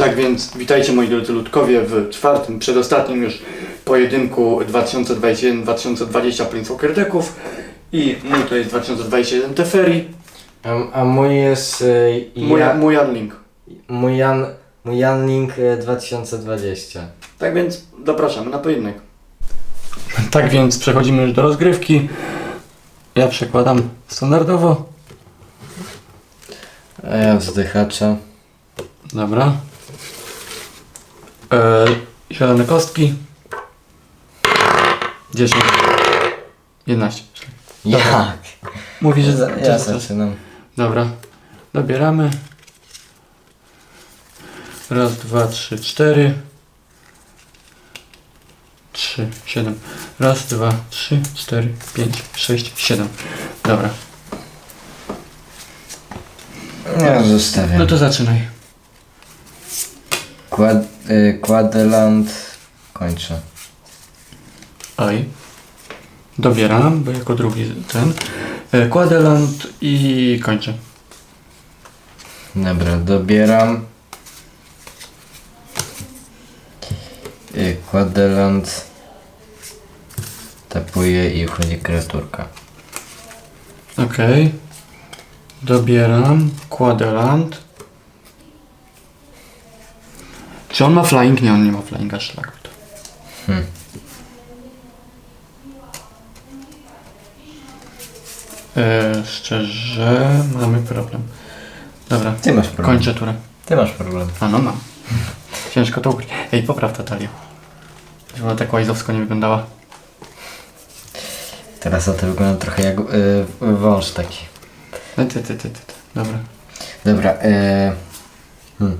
Tak więc witajcie moi drodzy ludkowie w czwartym, przedostatnim już pojedynku 2021-2020 Planeswalker Decków i mój to jest 2021 Teferi, A, a mój jest y, mój, ja, mój mój Jan, mój Jan Link y, 2020. Tak więc zapraszamy na pojedynek. Tak więc przechodzimy już do rozgrywki. Ja przekładam standardowo. A ja wzdychacza. Dobra. E, zielone kostki. 10. 11. Jak? Mówi, że za, ja za- zaczynam. Dobra. Dobieramy. Raz, dwa, trzy, cztery. Trzy, siedem. Raz, dwa, trzy, cztery, pięć, sześć, siedem. Dobra. Ja zostawiam. No to zaczynaj. Kład, y, Quadeland kończę. Oj. Dobieram, bo jako drugi ten. E, Quadeland i kończę. Dobra, dobieram. Y, Quadeland. Tapuję i wchodzi kreaturka. Okej. Dobieram. Quadeland. Czy on ma flying? Nie, on nie ma flyinga, szlak. Hmm. E, szczerze, mamy problem. Dobra, Ty masz problem. kończę turę. Ty masz problem. A no mam. Ciężko to ukryć. Ej, popraw ta talia. Żeby ona tak łajzowsko nie wyglądała. Teraz to wygląda trochę jak y, wąż taki. No, ty, ty, ty, ty, ty. Dobra. Dobra, e... Hmm.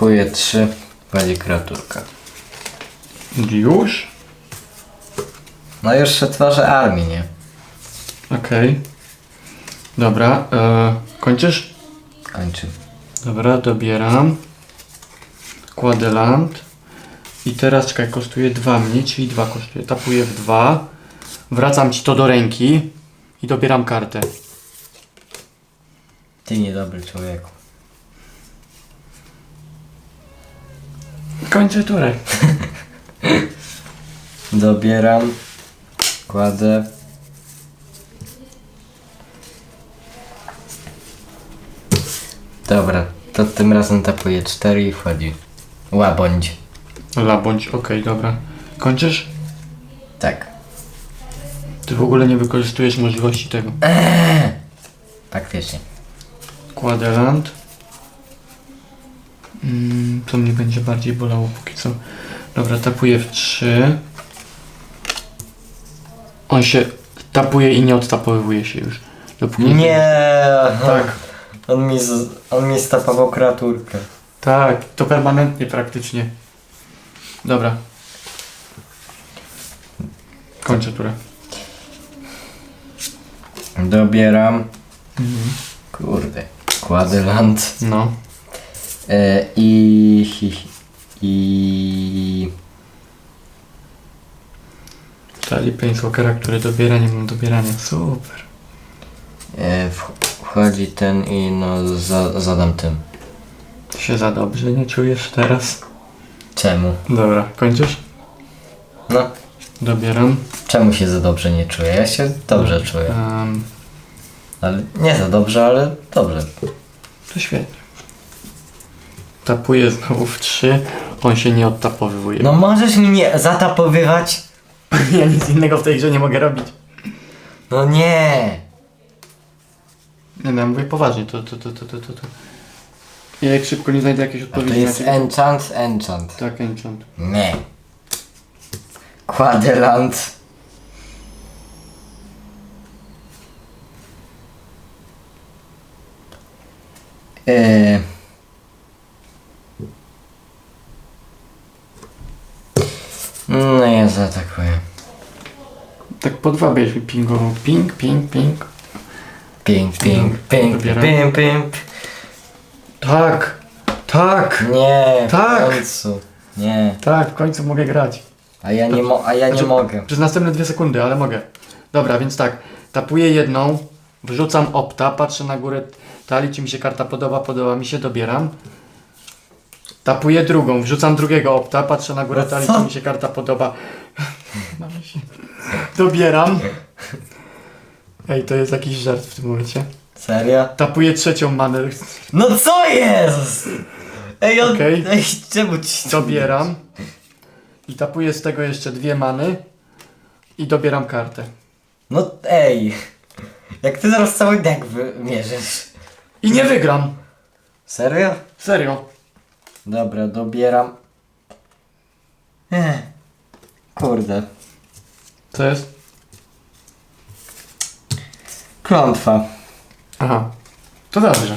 Tapuję 3, wali kreaturka. Już? No już przetwarzę armię, nie? Okej. Dobra, e, kończysz? Kończy. Dobra, dobieram. Kładę land. I teraz czekaj, kosztuje 2 mniej, czyli 2 kosztuje. Tapuję w 2. Wracam ci to do ręki. I dobieram kartę. Ty niedobry człowieku. Kończę turę. Dobieram. Kładę. Dobra, to tym razem tapuję 4 i wchodzi. Łabądź. Labądź, okej, dobra. Kończysz? Tak. Ty w ogóle nie wykorzystujesz możliwości tego. Faktycznie. Kładę land. Mm, to mnie będzie bardziej bolało póki co. Dobra, tapuję w 3. On się tapuje i nie odtapowuje się już. Dopóki Nie! Tak, On mi, z, on mi stapował kreaturkę. tak, to permanentnie praktycznie. Dobra. Kończę turę. Dobieram. Kurde. Kładę land. No. E, I... I... Czyli Planeswalkera, który dobiera, nie mam dobierania. Super. E, wch- wchodzi ten i no za, zadam tym. Ty się za dobrze nie czujesz teraz? Czemu? Dobra, kończysz? No. Dobieram. Czemu się za dobrze nie czuję? Ja się dobrze czuję. Ale nie za dobrze, ale dobrze. to świetnie. Tapuję znowu w 3. On się nie odtapowywuje. No możesz mi nie zatapowywać? ja nic innego w tej grze nie mogę robić. No nie! Nie no, ja mówię poważnie, to, to, to, to, to, to, to. Ja jak szybko nie znajdę jakiejś to odpowiedzi jest na ciebie. enchant, enchant. Tak, enchant. Nie. Kładę land. Ja zaatakuję. Tak po dwa mi pingował. Ping, ping, ping. Ping, ping, ping, Dobieram. ping, ping. Tak! Tak! Nie, Tak. w końcu. Nie. Tak, w końcu mogę grać. A ja nie, mo- a ja nie Znaczy, mogę. Przez następne dwie sekundy, ale mogę. Dobra, więc tak. Tapuję jedną, Wrzucam opta, patrzę na górę talii, czy mi się karta podoba, podoba mi się, dobieram. Tapuję drugą, wrzucam drugiego opta, patrzę na górę No talii, co? czy mi się karta podoba. Dobieram. Ej, to jest jakiś żart w tym momencie. Serio? Tapuję trzecią manę, No co jest? Ej, on... Okej. Ej, czemu ci... dobieram. I tapuję z tego jeszcze dwie many. I dobieram kartę. No ej. Jak ty zaraz cały deck wymierzysz. I nie wygram. Serio? Serio. Dobra, dobieram. Ech. Kurde. Co jest? Klątwa. Aha. To dobrze.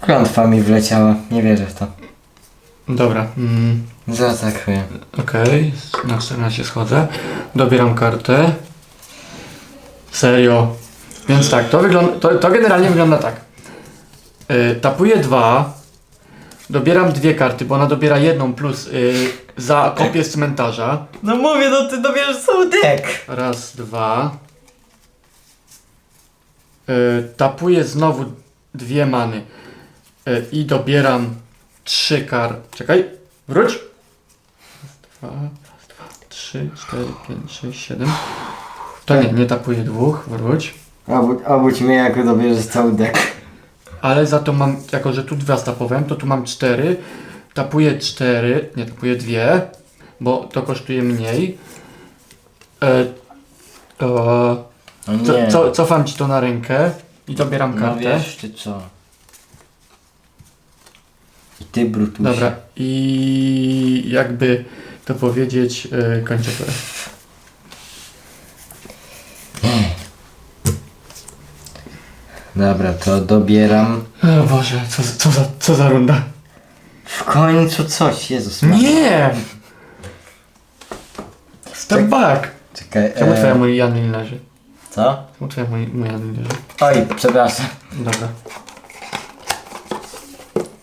Klątwa mi wleciała. Nie wierzę w to. Dobra. Mm, Zaatakuję. Okej. Na 14 schodzę. Dobieram kartę. Serio. Więc tak, to wygląda. To, to generalnie wygląda tak. Yy, tapuję dwa. Dobieram dwie karty, bo ona dobiera jedną plus yy, za kopię z cmentarza. No mówię, no ty dobierzesz cały deck. Raz, dwa. Yy, tapuję znowu dwie many. Yy, I dobieram trzy kar. Czekaj, wróć. Raz, dwa, raz, dwa, trzy, cztery, pięć, sześć, siedem. To nie, nie tapuję dwóch, wróć. Obudź, obudź mnie, jak dobierzesz cały deck. Ale za to mam, jako że tu dwa stapowałem, to tu mam cztery. Tapuję cztery, nie tapuję dwie, bo to kosztuje mniej. E, e, Co, nie. co, cofam ci to na rękę i dobieram no kartę. wiesz ty co. I ty brutusie. Dobra, i jakby to powiedzieć, yy, kończę turę. Dobra, to dobieram. O Boże, co, co, za, co za runda? W końcu coś, Jezus Maria. Nie! Step back! Czekaj, Czemu e, twoja mój Jan nie leży? Co? Czemu twoja mój, mój Jan nie leży? Oj, przepraszam. Dobra.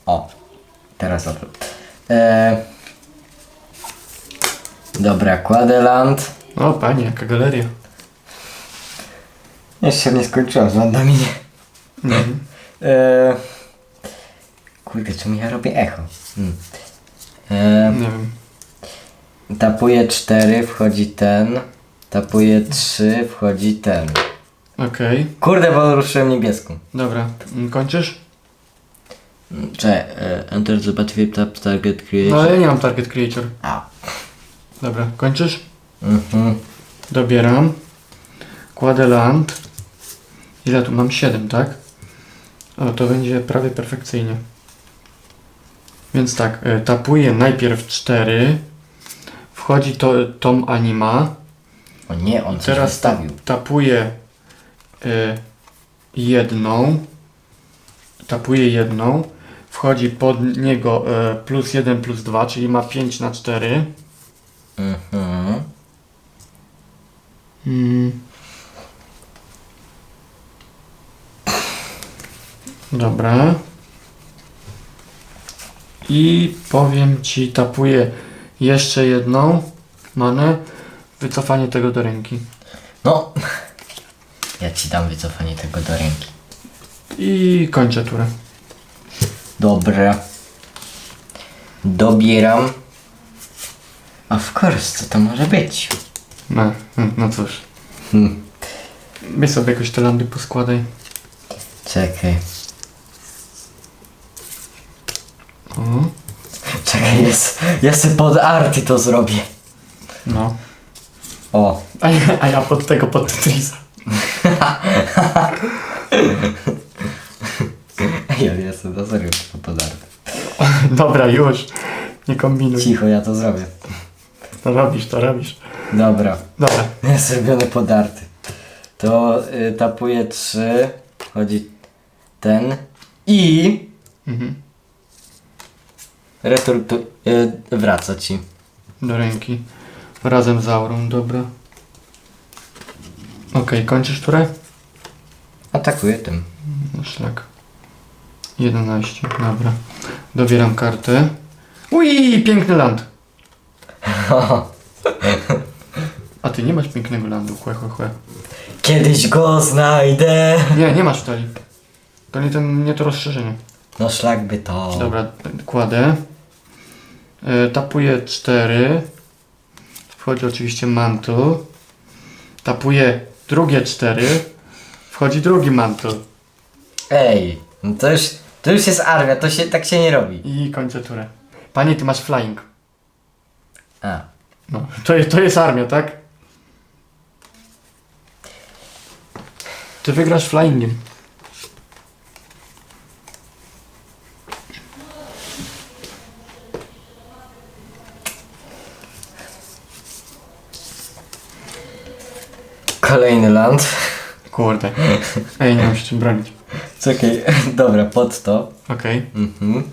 O, teraz odwrót. E, dobra, kładę land. O panie, jaka galeria. Jeszcze nie skończyłam z landami. Mhm. E, kurde, czemu ja robię echo? Hmm. E, Nie wiem. tapuję 4, wchodzi ten. Tapuję 3, wchodzi ten. Okej, Kurde, bo ruszyłem niebieską. dobra. Mm, Kończysz? Czekaj, e, enter the battlefield tap target No creation. ale ja nie mam target creator. A. Dobra, kończysz? Mhm. Dobieram. Kładę land. Ile tu mam? 7, tak? O, to będzie prawie perfekcyjnie. Więc tak, y, tapuję najpierw 4. Wchodzi to tom anima. O nie, on coś Teraz ta, wystawił. tapuję y, jedną. Tapuję jedną. Wchodzi pod niego y, plus 1 plus 2, czyli ma 5 na 4. Mhm. Mm. Dobra. I powiem ci, tapuję jeszcze jedną manę. Wycofanie tego do ręki. No. Ja ci dam wycofanie tego do ręki. I kończę turę. Dobra. Dobieram. A w course, co to może być? No, mm, no cóż. Hmm. Weź sobie jakoś te landy poskładaj. Czekaj. O, Czekaj, jest. Ja sobie pod arty to zrobię. no. O. A ja, a ja pod tego, pod Tetrisa. Ja jestem na serio to pod arty. Dobra, już. Nie kombinuj. Cicho, ja to zrobię. To robisz, to robisz. Dobra. Dobra. Jest zrobiony pod arty. To y, tapuję 3. Chodzi ten. I. Mhm. Retur tu, y, wraca ci. Do ręki. Razem z aurą, dobra. Okej, kończysz turę? Atakuję tym. No szlak. 11, dobra. Dobieram kartę. Ui, piękny land. A ty nie masz pięknego landu, chłe, chłe, chłe. Kiedyś go znajdę. Nie, nie masz w talii. To nie, ten, nie to rozszerzenie. No szlak by to. Dobra, kładę. E, tapuję 4. Wchodzi oczywiście mantu. Tapuję drugie 4. Wchodzi drugi mantu. Ej, no to już, to już jest armia, to się tak się nie robi. I kończę turę. Panie, ty masz flying. A. No, to, jest- to jest armia, tak? Ty wygrasz flyingiem. Land. Kurde. Ej, nie mam się czym bronić. Czekaj, dobra, pod to. Okej. Mhm.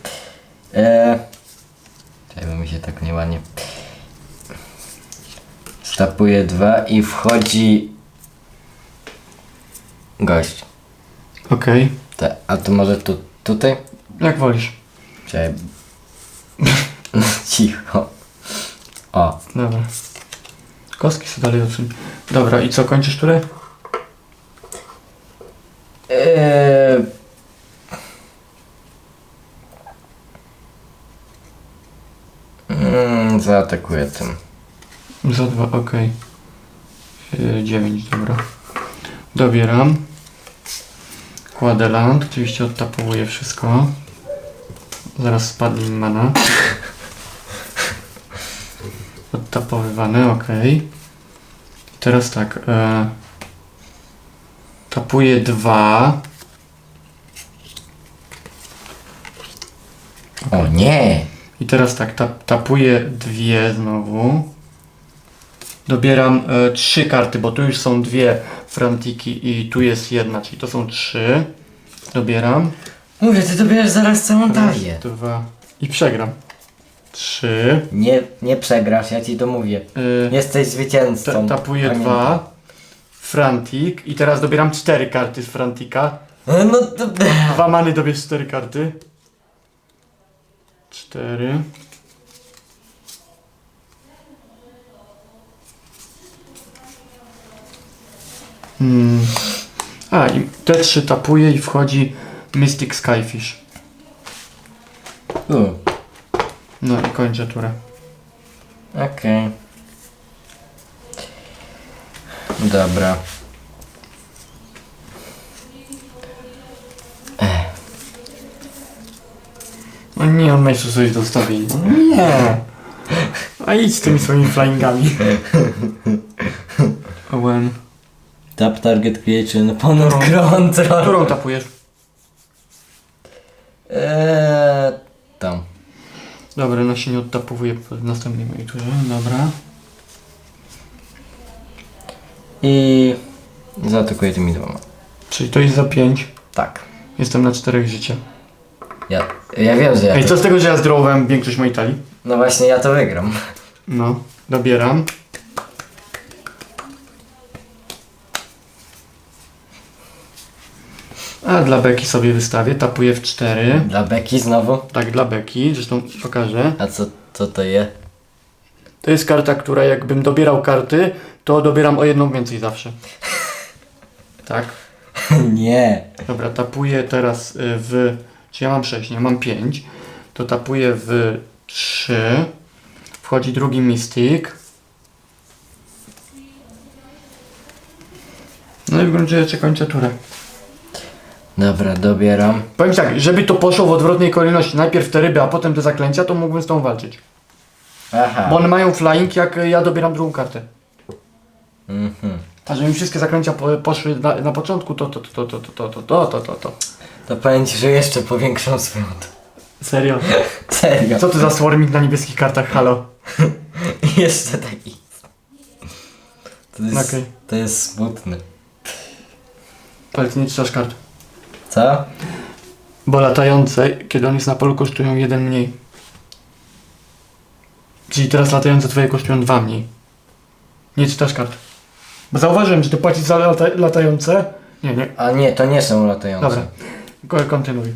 Czekaj, bo mi się tak nieładnie. Stapuję dwa i wchodzi gość. Okej. Te, a to może tu, tutaj? Jak wolisz. Czekaj. Cicho. O. Dobra. Kostki sobie dalej odsuń. Dobra, i co, kończysz turę? Eee... Mm, zaatakuję tym. Za dwa, okej. Yy, Dziewięć, dobra. Dobieram. Kładę land, oczywiście odtapowuję wszystko. Zaraz spadnie mi mana. Odtapowywane, okej. Teraz tak. E, tapuję dwa. O nie! I teraz tak, tap, tapuję dwie znowu. Dobieram e, trzy karty, bo tu już są dwie frantiki i tu jest jedna, czyli to są trzy. Dobieram. Mówię, ty dobierasz zaraz całą Raz, talię. dwa i przegram. Trzy. Nie, nie przegrasz, ja ci to mówię. Y, Jesteś ta, zwycięzcą. tapuję Pamiętaj. dwa. Frantik i teraz dobieram cztery karty z Frantika. E, No to... Dwa many dobierz cztery karty. Cztery. Hmm. A, i te trzy tapuję i wchodzi Mystic Skyfish. U, No i kończę turę. Okej. Dobra. No nie, on że coś dostawi. No nie. A idź z tymi swoimi flyingami. Owen. Tap target creation ponad control. Którą tapujesz? Eee, tam. Dobra, no się nie odtapowuje w następnej mojej turze. Dobra. I zaatakuję tymi dwoma. Czyli to jest za 5. Tak. Jestem na 4 życia. Ja, ja wiem, że ja Ej, to, co z tego, że ja zdrowałem większość mojej talii? No właśnie, ja to wygram. No, dobieram. A dla Beki sobie wystawię, tapuję w 4. Dla Beki znowu. Tak, dla Beki, zresztą pokażę. A co, co to je? To jest karta, która jakbym dobierał karty, to dobieram o jedną więcej zawsze. Tak. nie. Dobra, tapuję teraz y, w. Czy ja mam 6, nie mam 5. To tapuję w 3. Wchodzi drugi Mystic. No i w gruncie rzeczy kończę turę. Dobra, dobieram. Powiem tak, żeby to poszło w odwrotnej kolejności, najpierw te ryby, a potem te zaklęcia, to mógłbym z tą walczyć. Aha. Bo one mają flying, jak y, ja dobieram drugą kartę. Mhm. A że mi wszystkie zaklęcia po, poszły na, na początku, to to to to to to to to to to to. To powiem ci, że jeszcze powiększą swoją... Serio? Serio. Co to za swarming na niebieskich kartach, halo? jeszcze taki. To jest, Okej. to jest smutne. Ale ty nie czytasz kart. Co? Bo latające, kiedy on jest na polu, kosztują jeden mniej. Czyli teraz latające twoje kosztują dwa mniej. Nie czytasz kart. Bo zauważyłem, że ty płacisz za lata latające. Nie, nie. A nie, to nie są latające. Dobra. Ko- Kontynuuj.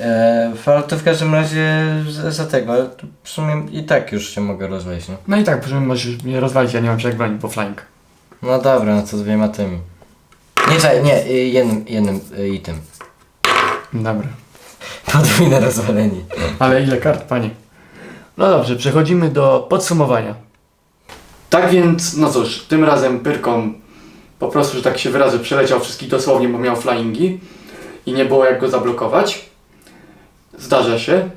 E, ale to w każdym razie za, za tego, ale to w sumie i tak już się mogę rozwieść, no. No i tak, proszę, możesz mnie rozwalić, ja nie mam jak bronić po flying. No dobra, no to dwiema tymi. Nie, czekaj, nie, y, jednym, jednym y, i tym. Dobra. Podwójne rozwalenie. Ale ile kart, panie? No dobrze, przechodzimy do podsumowania. Tak więc, no cóż, tym razem Pyrkom po prostu, że tak się wyrażę, przeleciał wszystkich dosłownie, bo miał flyingi i nie było jak go zablokować. Zdarza się.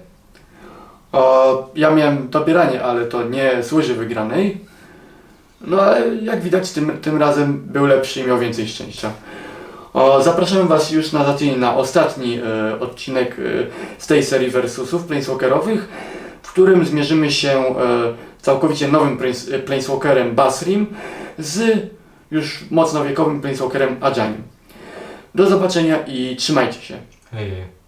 O, ja miałem dobieranie, ale to nie z łyży wygranej. No ale jak widać, tym, tym razem był lepszy i miał więcej szczęścia. O, zapraszamy Was już na na ostatni e, odcinek e, z tej serii versusów planeswalkerowych, w którym zmierzymy się e, całkowicie nowym e, planeswalkerem Basrim z już mocno wiekowym planeswalkerem Ajanim. Do zobaczenia i trzymajcie się. Hej.